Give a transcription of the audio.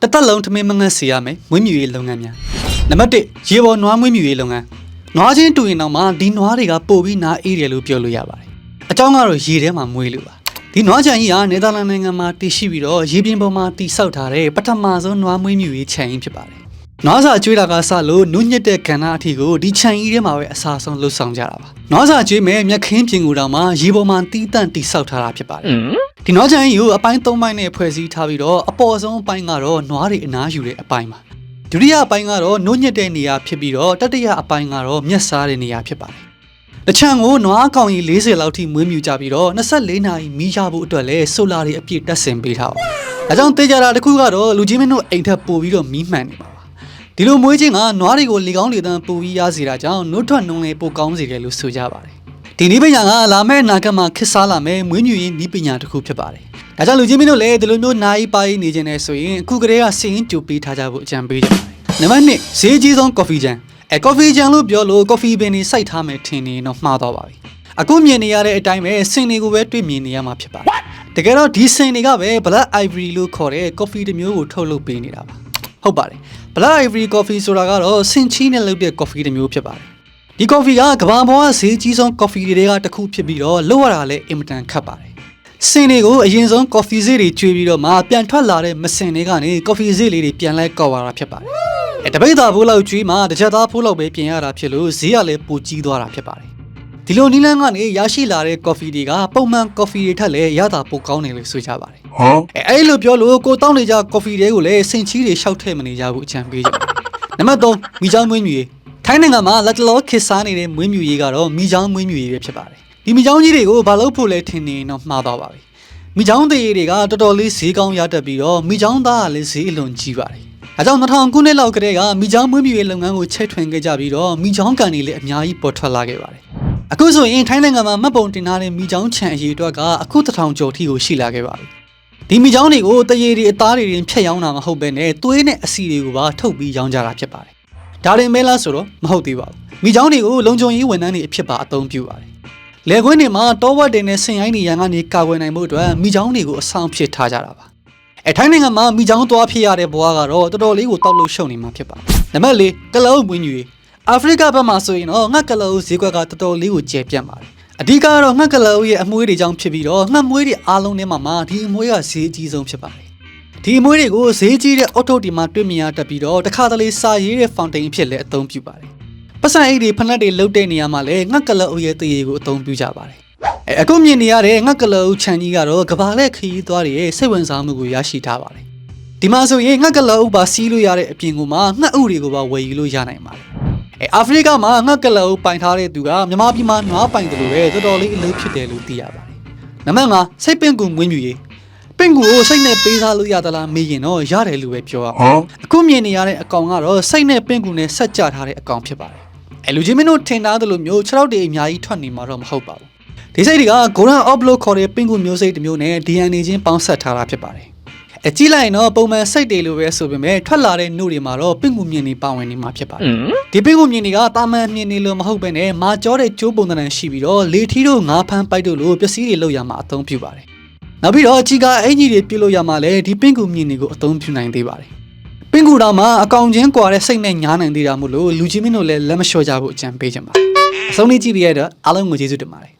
တစ်သက်လုံးထမင်းမငတ်စီရမယ်မွေးမြူရေးလုပ်ငန်းများနံပါတ်1ရေပေါ်နွားမွေးမြူရေးလုပ်ငန်းနွားချင်းတူရင်တော့မှဒီနွားတွေကပို့ပြီးနားအေးတယ်လို့ပြောလို့ရပါတယ်အကြောင်းကတော့ရေထဲမှာမွေးလို့ပါဒီနွားချန်ကြီးဟာနယ်သာလန်နိုင်ငံမှာတည်ရှိပြီးတော့ရေပြင်ပေါ်မှာတည်ဆောက်ထားတဲ့ပထမဆုံးနွားမွေးမြူရေးခြံကြီးဖြစ်ပါတယ် နွားစာကျွေးတာကစလို့နုညစ်တဲ့ကဏ္ဍအထိကိုဒီခြံကြီးထဲမှာပဲအစားဆုံးလှုပ်ဆောင်ကြတာပါနွားစာကျွေးမဲ့မြက်ခင်းပြင်ကူတောင်မှရေပေါ်မှာတီးတန့်တည်ဆောက်ထားတာဖြစ်ပါတယ်ဒီနွားချန်ကြီးကိုအပိုင်း၃ပိုင်းနဲ့ဖွဲ့စည်းထားပြီးတော့အပေါ်ဆုံးအပိုင်းကတော့နွားတွေအနားယူတဲ့အပိုင်းပါဒုတိယအပိုင်းကတော့နှုတ်ညက်တဲ့နေရာဖြစ်ပြီးတော့တတိယအပိုင်းကတော့မျက်စားတဲ့နေရာဖြစ်ပါတယ်တချံကိုနွားကောင်ကြီး40လောက်ထိမွေးမြူကြပြီးတော့24နာရီမီးရဖို့အတွက်လဲဆိုလာတွေအပြည့်တက်ဆင်ပေးထားပါအဲကြောင့်တေးကြတာတစ်ခုကတော့လူကြီးမင်းတို့အိမ်ထက်ပိုပြီးတော့မီးမှန်နေပါပါ ဒီလိုမွေးခြင်းကနွားတွေကိုလေကောင်းလေသန့်ပိုပြီးရစေတာကြောင့်နှုတ်ထွက်နှုံလေပိုကောင်းစေတယ်လို့ဆိုကြပါတယ်ဒီနည်းပညာကလာမယ့်အနာဂတ်မှာခေတ်စားလာမယ့်မွေးမြူရေးနည်းပညာတစ်ခုဖြစ်ပါတယ်။ဒါကြောင့်လူကြီးမင်းတို့လည်းဒီလိုမျိုးနိုင်ပါးနေခြင်းနဲ့ဆိုရင်အခုကတည်းကစင်ရင်ကြိုပေးထားကြဖို့အကြံပေးကြပါတယ်။နံပါတ်1ဈေးကြီးဆုံး coffee ဂျန်အဲ coffee ဂျန်လို့ပြောလို့ coffee ပင်တွေစိုက်ထားမယ်ထင်နေတော့မှားတော့ပါပြီ။အခုမြင်နေရတဲ့အတိုင်းပဲစင်တွေကိုပဲတွေ့မြင်နေရမှာဖြစ်ပါတယ်။တကယ်တော့ဒီစင်တွေကပဲ black ivory လို့ခေါ်တဲ့ coffee တစ်မျိုးကိုထုတ်လုပ်ပေးနေတာပါ။ ဟုတ်ပါတယ်။ black ivory coffee ဆိုတာကတော့စင်ချီနဲ့လုပ်တဲ့ coffee တစ်မျိုးဖြစ်ပါတယ်။ဒီ coffee ကကမ္ဘာပေါ်ကဈေးကြီးဆုံး coffee တွေကတစ်ခုဖြစ်ပြီးတော့လောက်ရတာလည်းအင်မတန်ခက်ပါတယ်။စင်တွေကိုအရင်ဆုံး coffee ဈေးတွေကျွေးပြီးတော့မှပြန်ထွက်လာတဲ့မစင်တွေကနေ coffee ဈေးလေးတွေပြန်လဲကောက်ရတာဖြစ်ပါတယ်။အဲတပိတ်သားဖိုးလောက်ကျွေးမှတစ်ချက်သားဖိုးလောက်ပဲပြင်ရတာဖြစ်လို့ဈေးကလည်းပိုကြီးသွားတာဖြစ်ပါတယ်။ ဒီလိုနီလန်းကနေရရှိလာတဲ့ coffee တွေကပုံမှန် coffee တွေထက်လည်းရတာပိုကောင်းတယ်လို့ဆိုကြပါတယ်။အဲအဲ့လိုပြောလို့ကိုတောင်းနေကြ coffee တွေကိုလည်းစင်ချီတွေရှောက်ထည့်မနေကြဘူးအချံပေးကြပါတယ်။နံပါတ်3မိချောင်းမွေးမြူရေးထိုင်းနိုင်ငံမှာလက်တလောခေတ်စားနေတဲ့မွေးမြူရေးကတော့မိချောင်းမွေးမြူရေးပဲဖြစ်ပါတယ်။ဒီမိချောင်းကြီးတွေကိုဘာလို့ဖို့လဲထင်နေတော့မှားသွားပါပြီ။မိချောင်းသေးတွေကတော်တော်လေးဈေးကောင်းရတတ်ပြီးတော့မိချောင်းသားကလည်းဈေးအလွန်ကြီးပါတယ်။အဲကြောင့်2000ခုနှစ်လောက်ကတည်းကမိချောင်းမွေးမြူရေးလုပ်ငန်းကိုချဲ့ထွင်ခဲ့ကြပြီးတော့မိချောင်းကန်တွေလည်းအများကြီးပေါ်ထွက်လာခဲ့ပါတယ်။ အခုဆိုရင်ထိုင်းနိုင်ငံမှာမှတ်ပုံတင်ထားတဲ့မိချောင်းခြံအရေးအတွက်ကအခု1000ကျော်ထိကိုရှိလာခဲ့ပါပြီ။ဒီမိချောင်းတွေကိုတရေတွေအသားတွေရင်ဖြတ်ရောင်းတာမဟုတ်ပဲနဲ့သွေးနဲ့အစီတွေကိုပါထုတ်ပြီးရောင်းကြတာဖြစ်ပါတယ်။ဒါရင်မဲလားဆိုတော့မဟုတ်သေးပါဘူး။မိချောင်းတွေကိုလုံခြုံရေးဝန်ထမ်းတွေအဖြစ်ပါအသုံးပြုပါတယ်။လယ်ကွင်းတွေမှာတောဝက်တွေနဲ့ဆင်ရိုင်းတွေရန်ကနေကာကွယ်နိုင်မှုအတွက်မိချောင်းတွေကိုအဆောင်ဖြစ်ထားကြတာပါ။အဲထိုင်းနိုင်ငံမှာမိချောင်းသွားဖြစ်ရတဲ့ဘဝကတော့တော်တော်လေးကိုတောက်လို့ရှုံနေမှာဖြစ်ပါတယ်။နံပါတ်၄ကလောမွေးညူရေး အာဖရိကဘက်မှာဆိုရင်တော့ငှက်ကလောဈေးကွက်ကတော်တော်လေးကိုကျယ်ပြန့်ပါတယ်။အဓိကကတော့ငှက်ကလောရဲ့အမွှေးတွေကြောင့်ဖြစ်ပြီးတော့ငှက်မွှေးတွေအားလုံးထဲမှာမှဒီအမွှေးကဈေးအကြီးဆုံးဖြစ်ပါတယ်။ဒီအမွှေးတွေကိုဈေးကြီးတဲ့အော်တိုဒီမှာတွေ့မြင်ရတတ်ပြီးတော့တခါတလေစာရေးတဲ့ fountain အဖြစ်လည်းအသုံးပြုပါတယ်။ပတ်စံအိတ်တွေဖနက်တွေလုတ်တဲ့နေရာမှာလည်းငှက်ကလအုပ်ရဲ့တရေကိုအသုံးပြုကြပါတယ်။အဲအခုမြင်နေရတဲ့ငှက်ကလအုပ်ခြံကြီးကတော့ကဘာလက်ခရီးသွားတွေရဲ့စိတ်ဝင်စားမှုကိုရရှိထားပါတယ်။ဒီမှာဆိုရင်ငှက်ကလအုပ်ပါစီးလို့ရတဲ့အပြင်ကမှငှက်ဥတွေကိုပါဝယ်ယူလို့ရနိုင်ပါတယ်။ အဲအာဖရိကမှာငှက်ကလအုပ်ပိုင်ထားတဲ့သူကမြန်မာပြည်မှာနွားပိုင်တယ်လို့ပဲတော်တော်လေးအလုပ်ဖြစ်တယ်လို့သိရပါတယ်။နံပါတ်5စိတ်ပင်ကူမွေးမြူရေးပင့်ကူကိုစိတ်နဲ့ပေးစားလို့ရသလားမေးရင်တော့ရတယ်လို့ပဲပြောရအောင်အခုမြင်နေရတဲ့အကောင်ကတော့စိတ်နဲ့ပင့်ကူနဲ့ဆက်ကြထားတဲ့အကောင်ဖြစ်ပါတယ်အဲလူချင်းမင်းတို့ထင်သားသလိုမျိုး6ရောက်တွေအများကြီးထွက်နေမှာတော့မဟုတ်ပါဘူးဒီစိတ်တွေက golden upload ခေါ်တဲ့ပင့်ကူမျိုးစိတ်တစ်မျိုးနဲ့ DNA ချင်းပေါင်းဆက်ထားတာဖြစ်ပါတယ် အကြည့်လိုက်ရင်တော့ပုံမှန်စိတ်တွေလိုပဲဆိုပေမဲ့ထွက်လာတဲ့နှုတ်တွေမှာတော့ပင့်ကူမြင်နေပါဝင်နေမှာဖြစ်ပါတယ်ဒီပင့်ကူမြင်တွေကတာမန်မြင်နေလို့မဟုတ်ပဲနဲ့မာကျောတဲ့ကျိုးပုံသဏ္ဍာန်ရှိပြီးတော့လေထီးတို့ငါးဖမ်းပိုက်တို့လိုပစ္စည်းတွေလောက်ရမှာအသုံးပြုပါတယ်နောက်ပြီးတော့အချီကအင်ကြီးတွေပြုတ်လို့ရမှလည်းဒီပင့်ကူမြင့်တွေကိုအသုံးပြုနိုင်သေးပါတယ်။ပင့်ကူတော်မှာအကောင်ချင်းကွာတဲ့စိတ်နဲ့ညားနိုင်သေးတာမို့လို့လူချင်းမင်းတို့လည်းလက်မလျှော့ကြဖို့အကြံပေးချင်ပါတယ်။အဆုံးလေးကြည့်ပြရတော့အားလုံးကိုကျေးဇူးတင်ပါတယ်